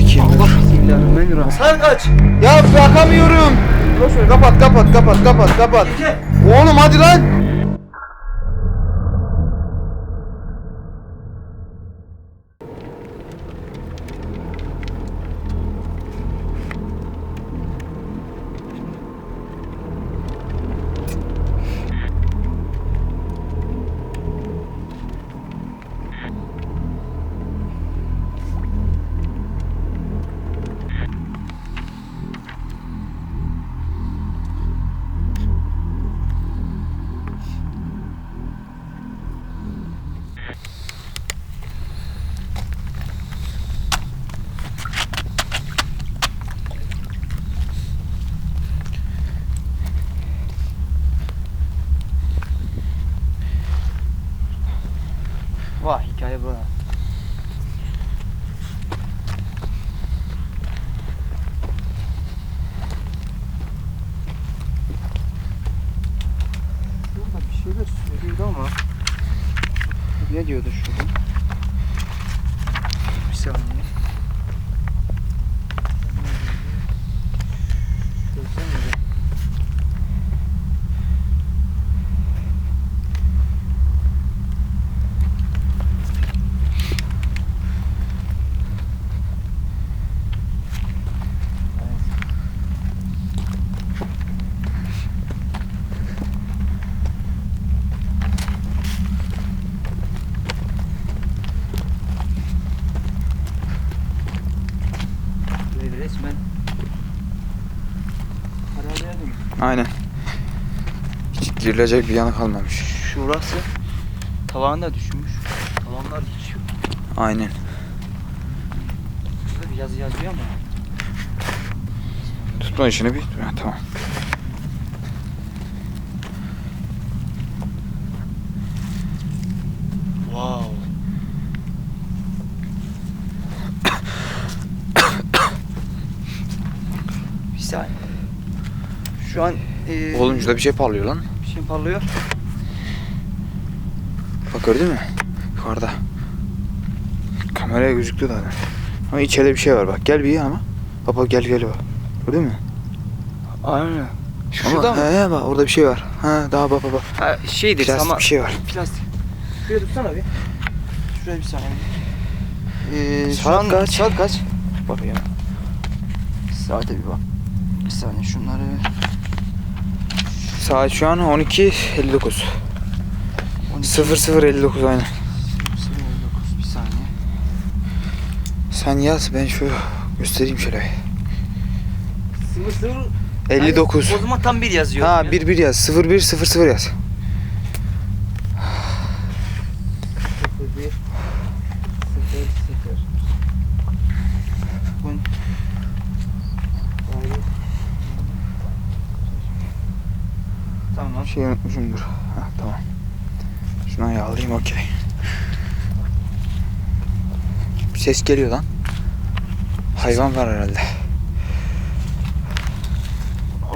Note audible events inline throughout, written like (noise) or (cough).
çekeyim. Allah bismillahirrahmanirrahim. Sarkaç. Ya bakamıyorum. Kapat kapat kapat kapat kapat. Oğlum hadi lan. Vah hikaye bu. ha. Şurada bir şeyler söylüyordu ama ne diyordu şurada? Bir saniye. Görsene bir. Böyle resmen Herhalde mi? Aynen. Hiç girilecek bir yanı kalmamış. Şurası tavanda düşmüş. Tavanlar hiç yok. Aynen. Burada bir yazı yazıyor ama. Tutma işini bir. Ha, tamam. Wow. bir saniye. Şu an eee Oğlum şurada bir şey parlıyor lan. bir şey parlıyor. Bak gördün mü? Yukarıda. Kameraya gözüktü zaten. Ama içeride bir şey var bak. Gel bir iyi ama. Baba gel gel bak. Gördün mü? Aynen. Şurada mı? He, he, bak orada bir şey var. Ha daha bak bak bak. Ha, şeydir Plastik ama bir şey var. plastik. Şuraya tutsana bir. Şuraya bir saniye. Ee, şu Saat an kaç? saat kaç? Bakayım. Saate bir bak. Bir saniye şunları. Saat şu an 12.59. 00.59 aynen. 09 bir saniye. Sen yaz ben şu göstereyim şöyle. Sıvı sıvı. 59. o zaman tam bir yazıyor. Ha 1 1 yaz. 01 00 yaz. Tamam. Şey unutmuşumdur. Ha tamam. Şunu ayarlayayım okey. Bir ses geliyor lan. Hayvan var herhalde.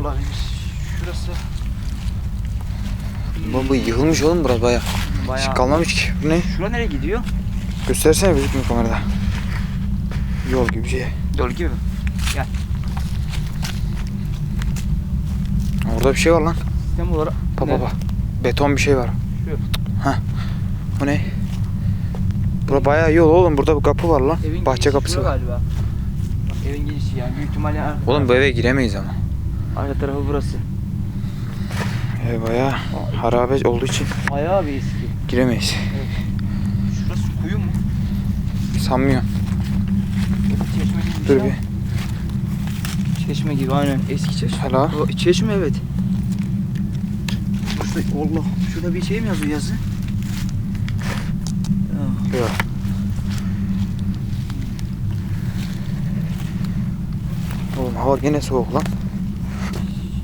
Olabilir. Şurası Baba yıkılmış oğlum burası baya. bayağı. Hiç kalmamış ki. Bu ne? Şura nereye gidiyor? Göstersene gözükmüyor kamerada. Yol gibi bir şey. Yol gibi. Orada bir şey var lan. Sistem olarak. Baba Ne? baba. Beton bir şey var. Şu. Ha. Bu ne? Bura bayağı yol oğlum. Burada bir kapı var lan. Evin Bahçe girişi kapısı var. Galiba. Bak, Evin girişi yani büyük ihtimalle arka, Oğlum bu eve giremeyiz ama. arka tarafı burası. Ev bayağı harabe olduğu için Bayağı bir eski. giremeyiz. Şurası kuyu mu? Sanmıyorum. Çeşme gibi bir Dur şey bir. ama. Çeşme gibi aynen eski çeşme. Hala. O, çeşme evet. Allah şurada bir şey mi yazıyor yazı? Ah, Yok. Oğlum hava gene soğuk lan.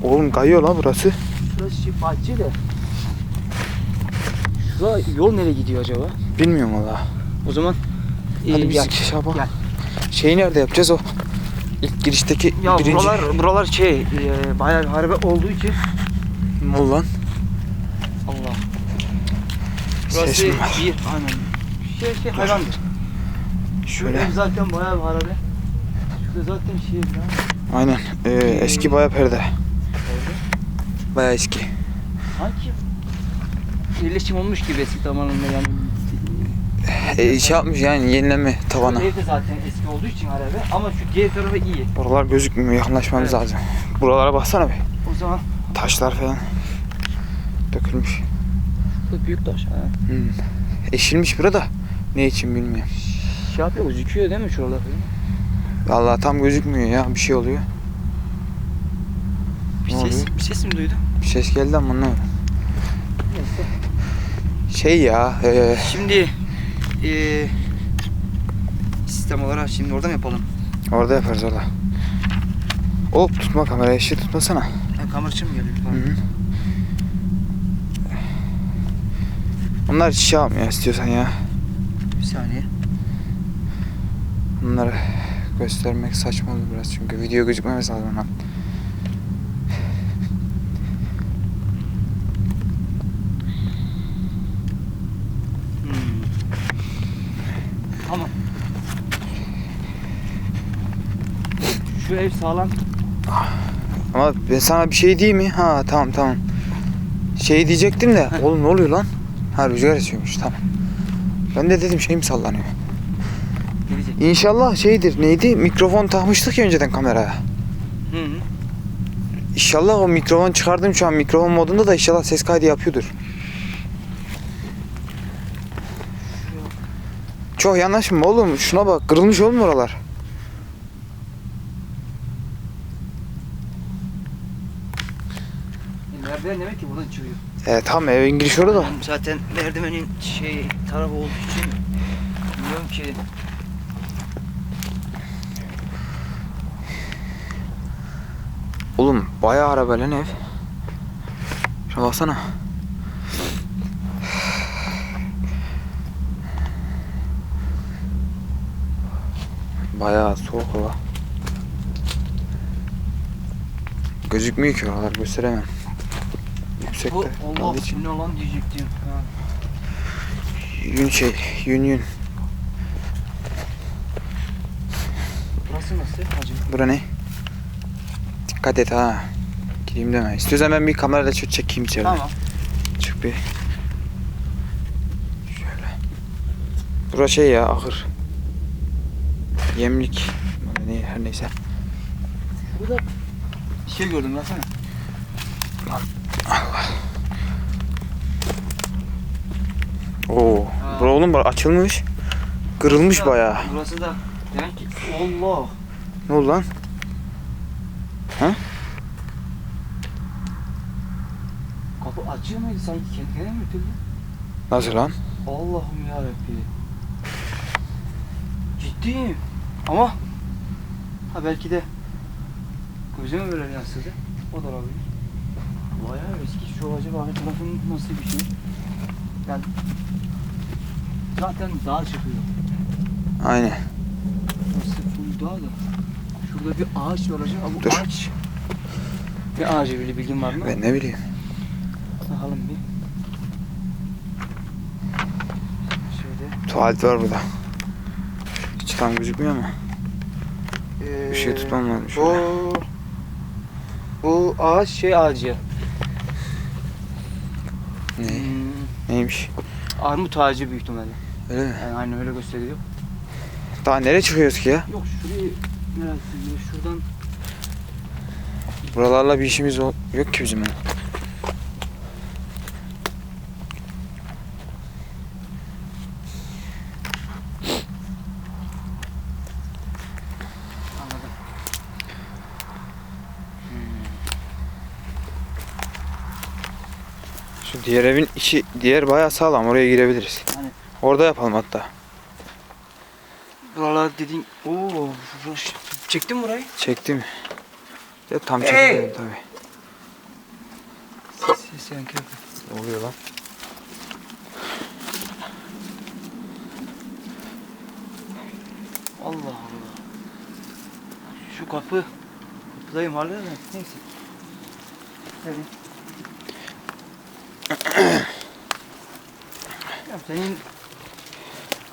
Oğlum kayıyor lan burası. Şurası bahçe de. Şura yol nereye gidiyor acaba? Bilmiyorum valla. O zaman Hadi e, biz ya, şey yapalım. gel. Şeyi nerede yapacağız o? İlk girişteki ya birinci... buralar buralar şey e, bayağı harbe olduğu için Mol lan. Allah. Burası mi var? bir aynen. Şey şey hayvandır. Şu Şöyle. ev zaten bayağı bir harabe. Şurada zaten şey ya. Aynen. Ee, eski baya perde. Orada. Baya eski. Sanki yerleşim olmuş gibi eski zamanında yani. E, şey yapmış yani yenileme tavana. Ev de zaten eski olduğu için arabe ama şu diğer tarafı iyi. Buralar gözükmüyor. Yakınlaşmamız Evet. lazım. Buralara baksana bir. O zaman Taşlar falan. Dökülmüş. bu büyük taş. Ha. Hmm. Eşilmiş burada. Ne için bilmiyorum. Şey yapıyor gözüküyor değil mi şuralar? Vallahi tam gözükmüyor ya. Bir şey oluyor. Bir Ne ses, oluyor? bir ses mi duydun? Bir ses geldi ama. Neyse. Şey ya. E, Şimdi eee sistem olarak şimdi orada mı yapalım? orada yaparız orada. Hop tutma kamerayı. Şey tutmasana. Ha, kamerçı mı geliyor? Hı hı. Onlar şey yapmıyor istiyorsan ya. Bir saniye. Bunları göstermek saçma olur biraz çünkü video gözükmemesi lazım hemen. Hmm. Tamam. Şu ev sağlam. Ama ben sana bir şey diyeyim mi? Ha tamam tamam. Şey diyecektim de oğlum ne oluyor lan? Ha rüzgar esiyormuş tamam. Ben de dedim şey mi sallanıyor? Gelecek. İnşallah şeydir neydi? Mikrofon takmıştık ya önceden kameraya. Hı hı. İnşallah o mikrofon çıkardım şu an mikrofon modunda da inşallah ses kaydı yapıyordur. Çok yanaşma oğlum. Şuna bak kırılmış oğlum oralar. E, Merdiven demek ki buradan çıkıyor. E tamam evin girişi orada da. Ben zaten merdivenin şey tarafı olduğu için bilmiyorum ki. Oğlum bayağı araba lan ev. Şuna baksana. Bayağı soğuk hava. Gözükmüyor ki oralar gösteremem. Yüksekte. Bu Allah için. ne lan diyecektim. Ha. Yün şey, yün yün. Burası nasıl acaba? Bura ne? Dikkat et ha. Gireyim deme. İstiyorsan ben bir kamerayla şöyle çekeyim içeri. Tamam. Çık bir. Şöyle. Bura şey ya ahır. Yemlik. Ne, her neyse. Burada bir şey gördüm baksana. Oo. Ha. Bura oğlum bura açılmış. Kırılmış Burası da- bayağı. Burası da demek ki Allah. Ne oldu lan? Kapı açıyor muydu sanki kendi kendine mi ötüldü? Nasıl lan? Allah'ım yarabbim. Ciddiyim. Ama ha belki de gözüme böyle yansıdı. O da olabilir. Bayağı eski şu acaba arka tarafın nasıl bir şey? Yani zaten dağ çıkıyor. Aynen. Nasıl full dağ da. Şurada bir ağaç var acaba. Bu Dur. ağaç. Ne ağacı böyle bilgin var mı? Ben ne bileyim. Bakalım bir. Şöyle. Tuvalet var burada. Hiç tam gözükmüyor ama. Ee, Bir şey tutmam lazım Bu şöyle. bu ağaç şey ağacı. Ne? Hmm, Neymiş? armut ağacı büyük ihtimalle. Öyle mi? Yani aynı öyle gösteriyor. Daha nereye çıkıyoruz ki ya? Yok şurayı merak ediyorum. Şuradan Buralarla bir işimiz yok ki bizim. ya. anladım. Şu diğer evin içi, diğer bayağı sağlam. Oraya girebiliriz. Orada yapalım hatta. dediğin ooo burası- çektin mi burayı? Çektim. Ya tam Hey! çekemedim tabii. Ses ses yankı. Ne oluyor lan? Allah Allah. Şu kapı kapıdayım hala da neyse. Hadi. (clears throat) ya senin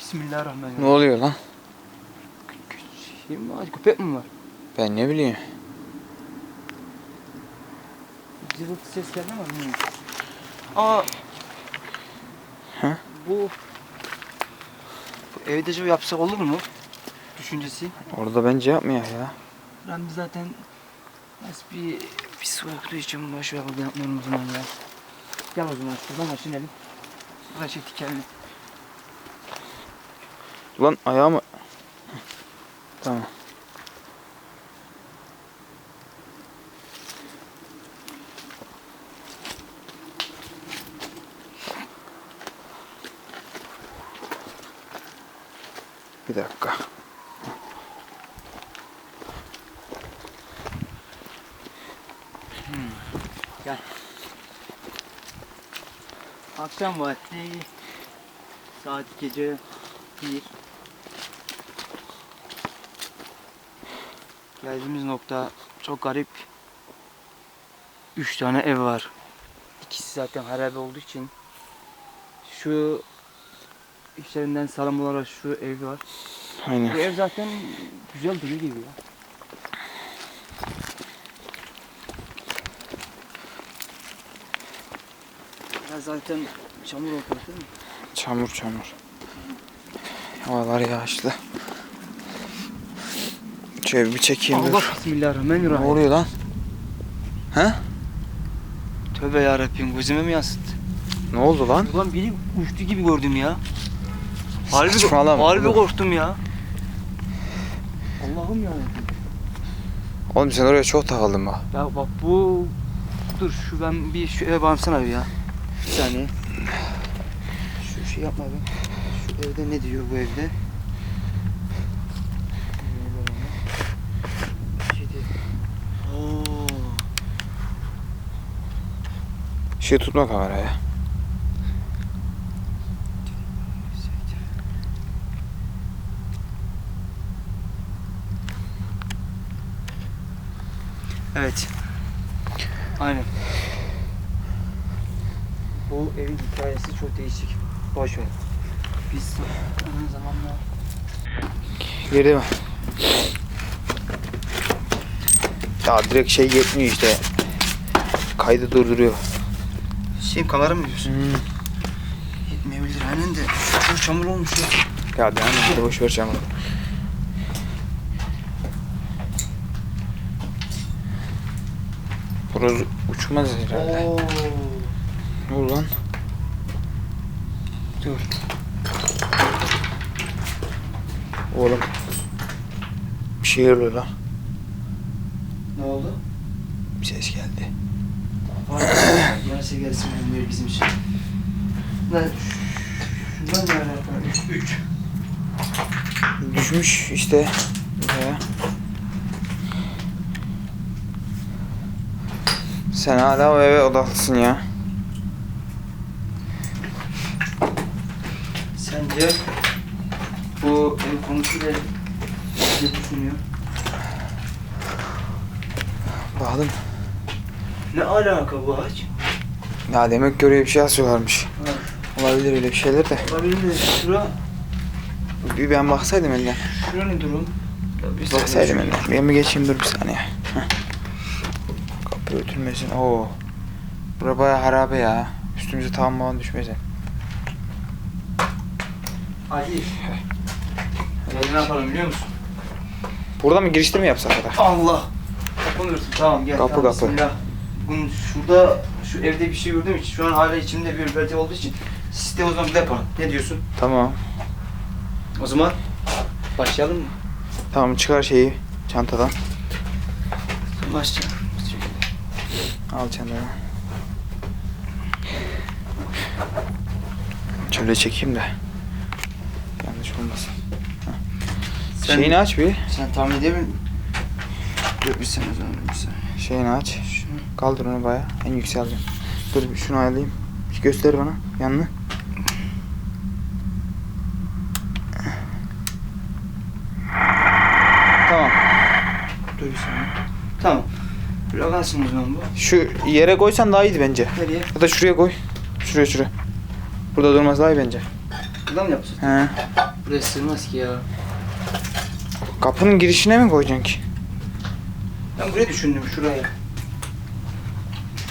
Ne Bismillahirrahmanirrahim. oluyor lan? Şey mi var? Köpek mi var? Ben ne bileyim. Cıvıltı ses geldi bilmiyorum. Aa. He? Bu bu evde acaba yapsak olur mu? Düşüncesi. Orada bence yapmıyor ya. Ben de zaten nasıl bir bir soğukluğu için boş ver burada yapmayalım o zaman ya. Gel o zaman şuradan aşın elim. Buraya çektik kendini. Ulan ayağımı... Tamam. Bir dakika. Gel. Akşam vakti saat gece bir. Geldiğimiz nokta çok garip. Üç tane ev var. İkisi zaten harabe olduğu için şu içlerinden sağlam olarak şu ev var. Bu Aynen. ev zaten güzel duruyor gibi ya. Ya zaten çamur ortalık değil mi? Çamur çamur. Havalar yağışlı. Şöyle bir çekeyim Allah dur. Ne bismillahirrahmanirrahim. oluyor lan? He? Tövbe yarabbim gözüme mi yansıttı? Ne oldu lan? Ulan biri uçtu gibi gördüm ya. Harbi, Saçmalama harbi oğlum. korktum ya. Allah'ım ya. Oğlum sen oraya çok takıldın bak. Ya bak bu... Dur şu ben bir şu eve bağımsana bir ya. Bir saniye. Şu şey yapma be. Şu evde ne diyor bu evde? Şey diyor. Oo. Şey tutma kameraya. Evet. Aynen. Bu evin hikayesi çok değişik. Boş ver. Biz aynı zamanda Girdi mi? Ya direkt şey yetmiyor işte. Kaydı durduruyor. Şey kamera mı diyorsun? Hmm. Yetmeyebilir aynen de. Çok çamur olmuş ya. Ya devam et. Boş ver çamur. Burası uçmaz herhalde. Oo. Ne oldu lan? Dur. Oğlum. Bir şey oluyor lan. Ne oldu? Bir ses geldi. Yarısı gelsin bilmiyor bizim için. Lan şundan ne alakalı? Üç. Düşmüş işte. Ya. Sen hala o eve odaklısın ya. Sence bu ev konusuyla ne düşünüyor? Bakalım. Ne alaka bu ağaç? Ya demek ki oraya bir şey asıyorlarmış. Ha, Olabilir öyle bir şeyler de. olabilir mi? Şura, Bir ben baksaydım elinden. şura ne durum? Ya bir Baksaydım elinden. Ben bir geçeyim dur bir saniye. Heh. Kapı örtülmesin. Oo. Bura baya harabe ya. Üstümüze tavan falan düşmesin. Ali. Gel ne yapalım biliyor musun? Burada mı girişte mi yapsak ya da? Allah. Kapanırsın tamam gel. Kapı, tamam, kapı. Bismillah. Bunun şurada şu evde bir şey gördüğüm için şu an hala içimde bir ürperti olduğu için sistem o zaman bir yapalım. Ne diyorsun? Tamam. O zaman başlayalım mı? Tamam çıkar şeyi çantadan. Başlayalım. Al çantadan. Şöyle çekeyim de. Yanlış olmasın. Sen- Şeyini aç bir. Sen tahmin edebilir misin? Dur saniye bir saniye. Şeyini aç. Kaldır onu baya. En yüksek alacağım. Dur bir şunu ayarlayayım. Bir göster bana yanını. Tamam. Dur bir saniye. Tamam. Böyle kalsın o zaman bu. Şu yere koysan daha iyiydi bence. Nereye? Ya da şuraya koy. Şuraya şuraya. Burada durmaz daha iyi bence. Buradan mı yapacağız? He. Buraya sığmaz ki ya. Kapının girişine mi koyacaksın ki? Ben buraya düşündüm şuraya.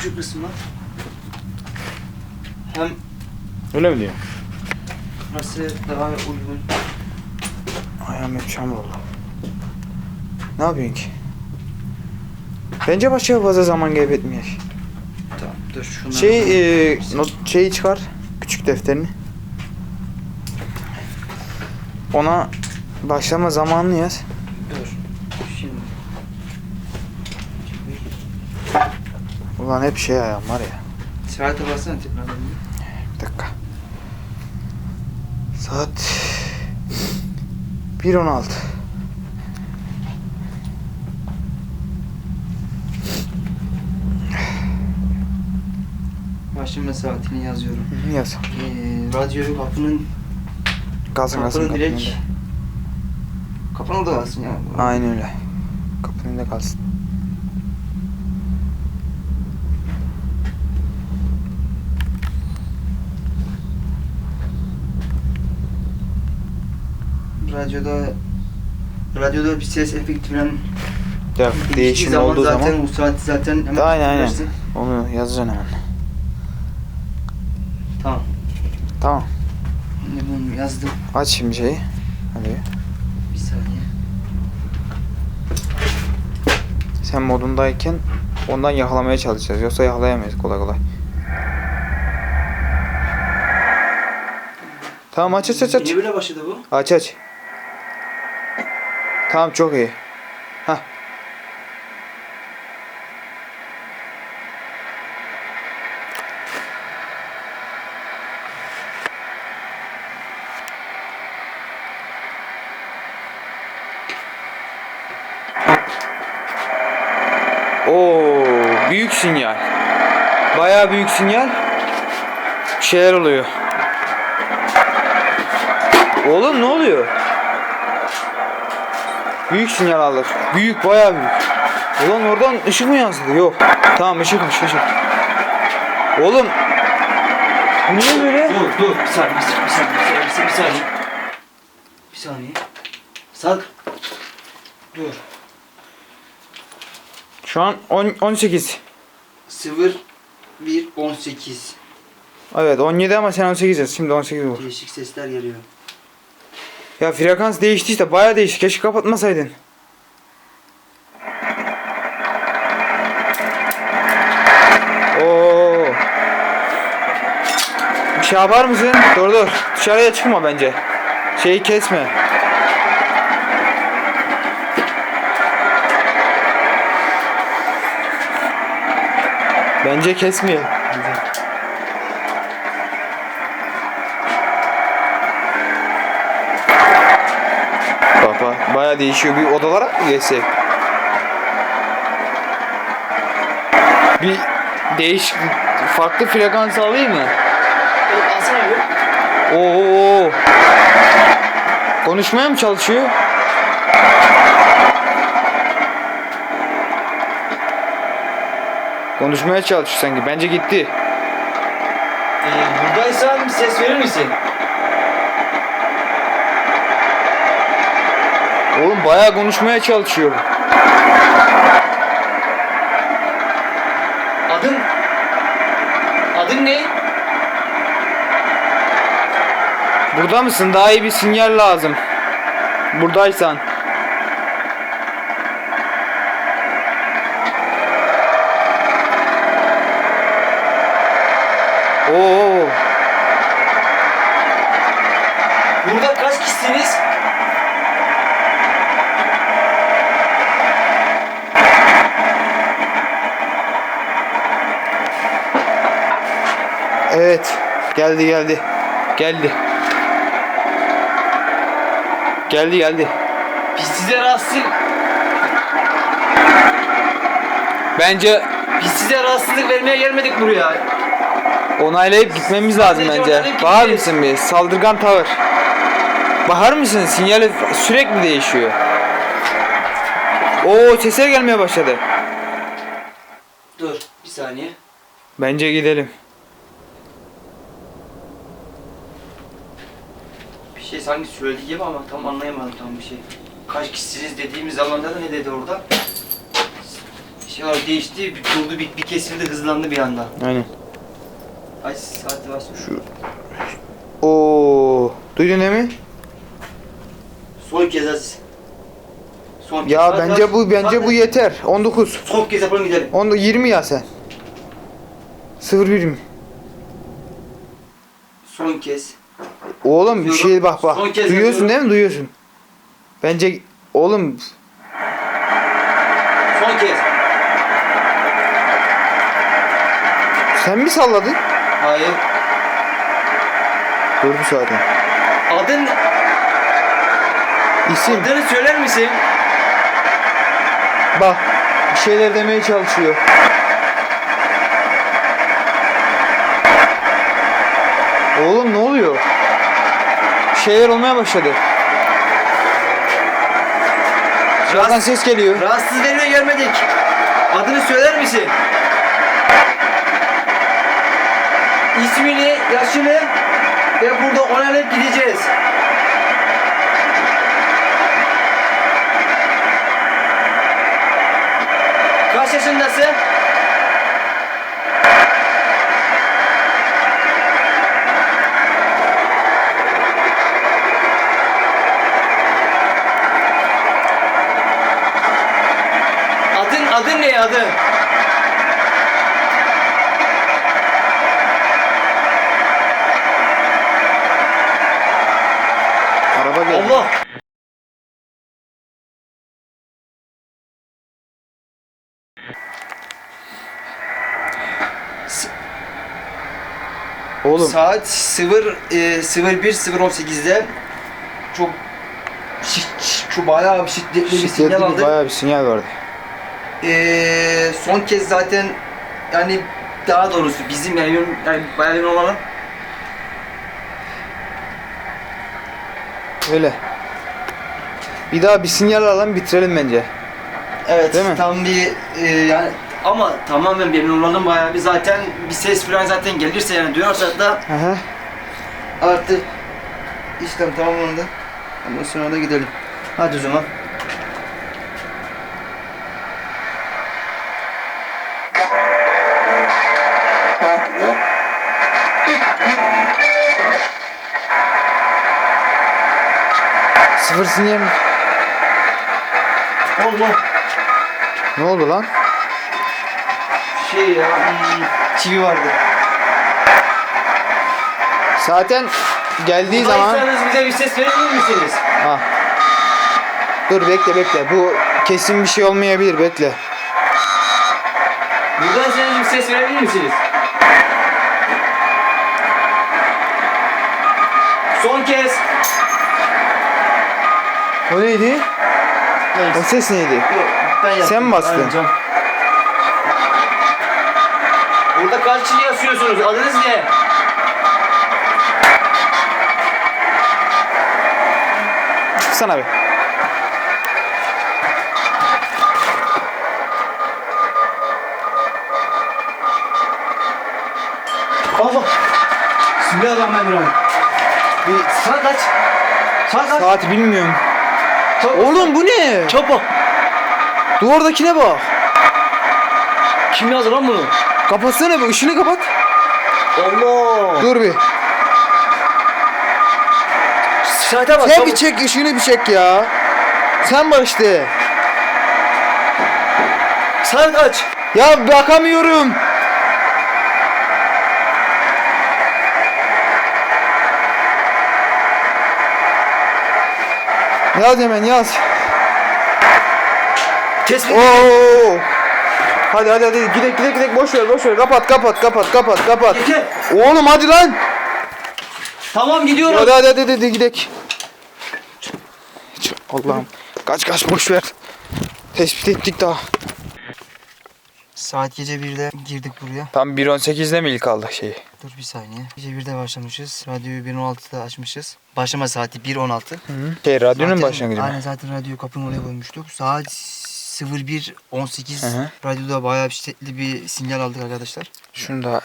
Şu kısmı. Hem Öyle mi diyor? burası daha uygun. Ayağım hep çamur oldu. Ne yapıyorsun ki? Bence başka fazla zaman kaybetmeyek. Tamam dur şunları. Şey, e, not şeyi çıkar. Küçük defterini. Ona başlama zamanını yaz. Dur. Şimdi. Ulan hep şey ayağım var ya. Saate bassana tekrardan. Bir dakika. Saat 1.16. Başlama saatini yazıyorum. Yaz. Ee, radyoyu kapının Kalsın kalsın kapının direkt önünde. kapının da kalsın ya. Aynen öyle. Kapının önünde kalsın. Radyoda radyoda bir ses efekti falan değiştiği değişim zaman olduğu zaten zaman. o saati zaten hemen Aynen aynen. Onu yazacaksın hemen. Tamam. Tamam. Şimdi bunu yazdım. Aç şimdi şeyi. Hadi. Bir saniye. Sen modundayken ondan yakalamaya çalışacağız. Yoksa yakalayamayız kolay kolay. Tamam aç aç aç aç. Niye böyle başladı bu? Aç aç. Tamam çok iyi. Hah. Oo, büyük sinyal. Bayağı büyük sinyal. Şeyler oluyor. Oğlum ne oluyor? Büyük sinyal aldık. Büyük bayağı büyük. Ulan oradan ışık mı yansıdı? Yok. Tamam ışıkmış ışık. Oğlum. Bu niye böyle? Dur dur bir saniye bir saniye bir saniye bir saniye bir saniye. Bir saniye. Sal. Dur. Şu an 10, 18. 0 1 18. Evet 17 ama sen 18 yaz. Şimdi 18 vur. Değişik sesler geliyor. Ya frekans değişti işte bayağı değişti. Keşke kapatmasaydın. Oo. Bir şey yapar mısın? Dur dur. Dışarıya çıkma bence. Şeyi kesme. Bence kesmeyelim. Bak bayağı değişiyor. Bir odalara mı geçsek? Bir değiş farklı frekans alayım mı? Oo. Konuşmaya mı çalışıyor? Konuşmaya çalışıyor sanki. Bence gitti. Ee, buradaysan ses verir misin? Oğlum bayağı konuşmaya çalışıyor. Adın? Adın ne? Burada mısın? Daha iyi bir sinyal lazım. Buradaysan. Oo. Burada kaç kişisiniz? Evet. Geldi geldi. Geldi. Geldi geldi. Biz size rahatsızlık, Bence biz size rahatsızlık vermeye gelmedik buraya. onaylayıp gitmemiz lazım Sadece bence. onaylayıp Bakar mısın bir? Saldırgan tavır. Bakar mısın? Sinyali sürekli değişiyor. Oo sesler gelmeye başladı. Dur bir saniye. Bence gidelim. Şey sanki söyledi gibi ama tam anlayamadım tam bir şey. kaç kişisiniz dediğimiz zamanda da ne dedi orada? Şey var değişti, bir durdu, bir, bir kesildi, hızlandı bir anda. Aynen. Ay saati var. Şu Oo, duydun değil mi? Son kez az. Son kez. Ya Saat bence kaç? bu bence Saat bu yeter. 19. Son kez yapalım gidelim. Onda 20 ya sen. 01 mi? Son kez. Oğlum bir şey bak bak. Son kez Duyuyorsun yapıyorum. değil mi? Duyuyorsun. Bence oğlum Son kez. sen mi salladın? Hayır. Dur bir zaten. Adın, İsim. adını söyler misin? Bak bir şeyler demeye çalışıyor. Oğlum ne oluyor? Şeyler olmaya başladı. Dışarıdan ses geliyor. Rahatsız veriyor görmedik. Adını söyler misin? İsmini, yaşını ve burada onaylayıp gideceğiz. Kaç yaşındasın? Adın adın ne adın? Araba geldi. Allah. Oğlum Saat 0 e, 01.018'de çok şi- şi- şu bayağı bir şiddetli bir sinyal aldık. bayağı bir sinyal vardı. Ee, son kez zaten yani daha doğrusu bizim yani, yani bayağı emin olalım. Öyle. Bir daha bir sinyal alalım bitirelim bence. Evet Değil mi? tam bir e, yani ama tamamen bir emin olalım bayağı bir zaten bir ses falan zaten gelirse yani duyarsak da artık işlem tamamlandı. Ondan sonra da gidelim. Hadi o zaman. Sıfır sinyal. Allah Ne oldu lan? şey ya çivi vardı. Zaten geldiği zaman... Buradaysanız bize bir ses verebilir misiniz? Ha. Dur bekle bekle. Bu kesin bir şey olmayabilir bekle. Buradaysanız bir ses verebilir misiniz? Son kez. O neydi? O ses neydi? Yok, ben yaptım. Sen mi bastın? Aynen, can. Burada kaç kişi yaşıyorsunuz? Adınız ne? Çıksana bir. Allah. Bismillahirrahmanirrahim. Bir saat kaç? Saat kaç? Saati bilmiyorum. Çabuk. Oğlum bu ne? Çabuk. Duvardakine bak. Kim yazdı lan bunu? Kapatsana bir ışını kapat. Allah. Dur bir. Saate bak. Sen bir çek ışığını bir çek ya. Sen bak işte. Saat kaç? Ya bakamıyorum. Yaz hemen yaz. Tespit. Oo. Hadi hadi hadi gidek gidek gidek boş ver boş ver kapat kapat kapat kapat kapat. Yeter. Oğlum hadi lan. Tamam gidiyoruz. Hadi hadi hadi, hadi gidek. Allah'ım kaç kaç boş ver. Tespit ettik daha. Saat gece 1'de girdik buraya. Tam 1.18'de mi ilk aldık şeyi? Dur bir saniye. Gece 1'de başlamışız. Radyoyu 1.16'da açmışız. Başlama saati 1.16. Şey radyonun Zaten- başlangıcı mı? Aynen zaten radyoyu kapının oraya koymuştuk. Saat 01.18 Hı hı. radyoda bayağı bir şiddetli bir sinyal aldık arkadaşlar. Şunu da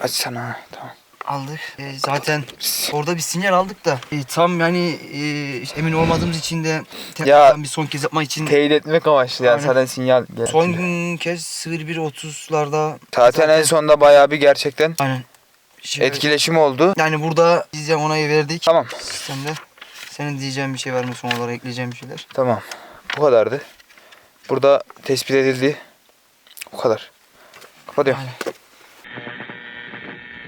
açsana. Tamam. Aldık. E, zaten orada bir sinyal aldık da e, tam yani e, işte emin olmadığımız için de tekrardan bir son kez yapmak için Teyit etmek amaçlı yani Aynen. zaten sinyal son kez 01.30'larda Zaten en sonda bayağı bir gerçekten aynen şey- etkileşim oldu. Yani burada biz de onayı verdik. Tamam. Sen de senin diyeceğin bir şey var mı son olarak ekleyeceğin bir şeyler? Tamam. Bu kadardı. Burada tespit edildi. Bu kadar. Kapatıyorum. Aynen.